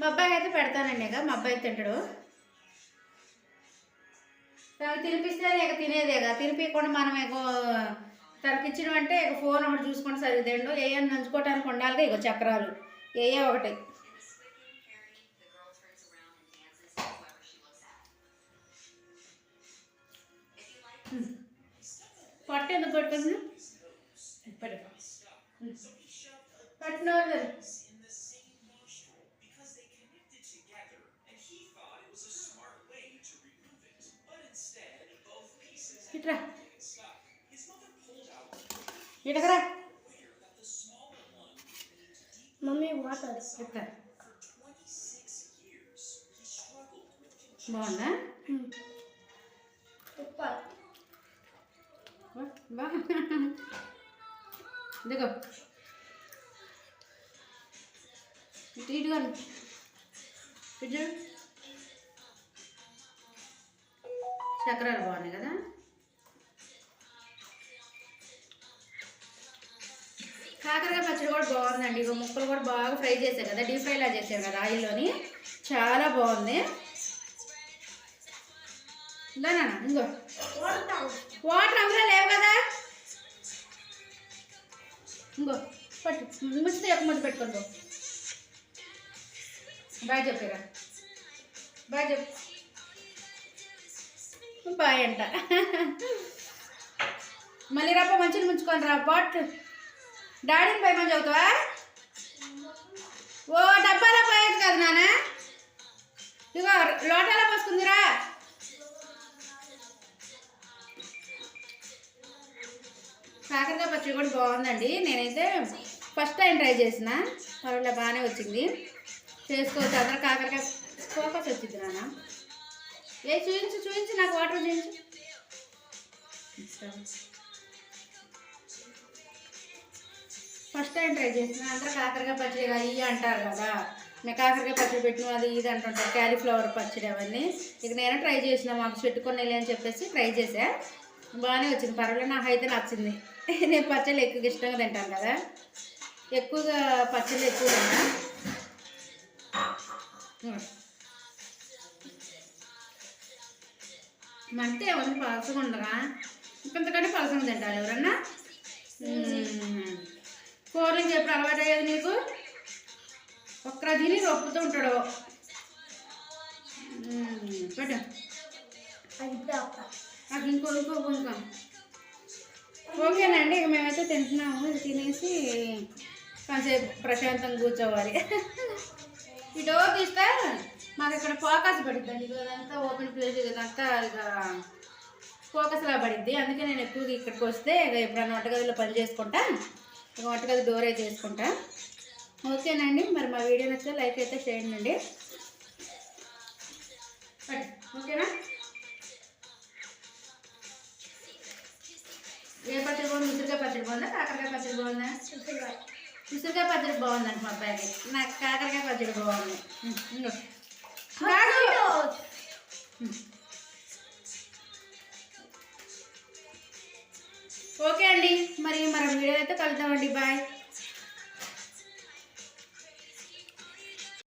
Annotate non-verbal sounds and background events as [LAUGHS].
మా అబ్బాయికి అయితే పెడతానండి ఇక మా అబ్బాయి తింటాడు. తనకు తినిపిస్తే ఇక తినేదేగా తినిపించకుండా మనం ఇక తనకి ఇచ్చినవి అంటే ఇక ఫోన్ ఒకటి చూసుకొని సరిగ్గా తిండు ఏ నంచుకోవటానికి ఉండాలిగా ఇక చక్రాలు ఏ ఒకటి. పట్టు ఎందుకు పట్టుకుంటున్నా పట్టు ఇట్రా. ఇటకరా. Mummy water. ఇట్రా. బాగుందా? ఇదిగో. ఇటు ఇటుగా ఇటు చక్రాలు బాగున్నాయి కదా? కాకరకాయ పచ్చడి కూడా బాగుందండి. ఇక ముక్కలు కూడా బాగా ఫ్రై చేశారు కదా డీప్ ఫ్రైలా చేశారు కదా ఆయిల్లోని. చాలా బాగుంది. ఇందా ఇంకో. వాటర్ అందులో లేవు కదా. ఇంకో పట్టు. ముచ్చితే ఎక్కువ ముద్ద పెట్టుకోండి బాయ్ చెప్పారా బాయ్ చెప్పు. బాయ్ అంట. మళ్ళీ రాప మంచిగా ముంచుకొని రా బాట్. డాడీని పోయమని చదువుతావా ఓ డబ్బాలో పోయేది కదా నాన్న. ఇగో లోటాలో పోసుకుందిరా. కాకరకాయ పచ్చడి కూడా బాగుందండి. నేనైతే ఫస్ట్ టైం ట్రై చేసిన. పర్వాలేదు బాగానే వచ్చింది. చేసుకోవచ్చు అందరూ కాకరకాయ ఫోకస్ వచ్చింది నాన్న. ఏ చూపించు చూపించు నాకు వాటర్ చూపించు ఫస్ట్ టైం ట్రై చేసిన. అందరూ కాకరకాయ పచ్చడి ఇవి అంటారు కదా. నేను కాకరకాయ పచ్చడి పెట్టిన అది ఇది అంటుంటారు. క్యాలీఫ్లవర్ పచ్చడి అవన్నీ. ఇక నేను ట్రై చేసిన. మాకు పెట్టుకొని అని చెప్పేసి ట్రై చేసా బాగానే వచ్చింది. పర్వాలేదు నాకు అయితే నచ్చింది. [LAUGHS] నేను పచ్చళ్ళు ఎక్కువ ఇష్టంగా తింటాను కదా. ఎక్కువగా పచ్చళ్ళు ఎక్కువ తిన్నా. మంటే ఎవరిని పలసగా ఉండగా ఇంకంతకంటే పలసగా తింటారు ఎవరన్నా. కూరలు చెప్పి అలవాటు అయ్యేది నీకు? ఒక్క తిని రొప్పుతూ ఉంటాడు. పెట్టు. అది ఇంకో ఇంకో ఇంకో ఓకేనండి ఇక మేమైతే తింటున్నాము ఇది తినేసి కాసేపు ప్రశాంతంగా కూర్చోవాలి. ఈ డోర్ తీస్తే మాకు ఇక్కడ ఫోకస్ పడుతుంది ఇదంతా ఓపెన్ ప్లేస్ ఇదంతా ఇక ఫోకస్లా పడిద్ది. అందుకే నేను ఎక్కువగా ఇక్కడికి వస్తే ఇక ఎప్పుడన్నా వంటగదిలో పని చేసుకుంటా. ఇక వంటగది డోర్ అయితే చేసుకుంటా ఓకేనండి మరి మా వీడియో నచ్చితే లైక్ అయితే చేయండి. అండి ఓకేనా? ఏ పచ్చడి బాగుంది? ఉసిరికాయ పచ్చడి బాగుందా? కాకరకాయ పచ్చడి బాగుందా? ఉసిరికాయ పచ్చడి బాగుందండి మా అబ్బాయికి. నాకు కాకరకాయ పచ్చడి బాగుంది. ఓకే అండి. మరి మన వీడియో అయితే కలుద్దామండి. బాయ్.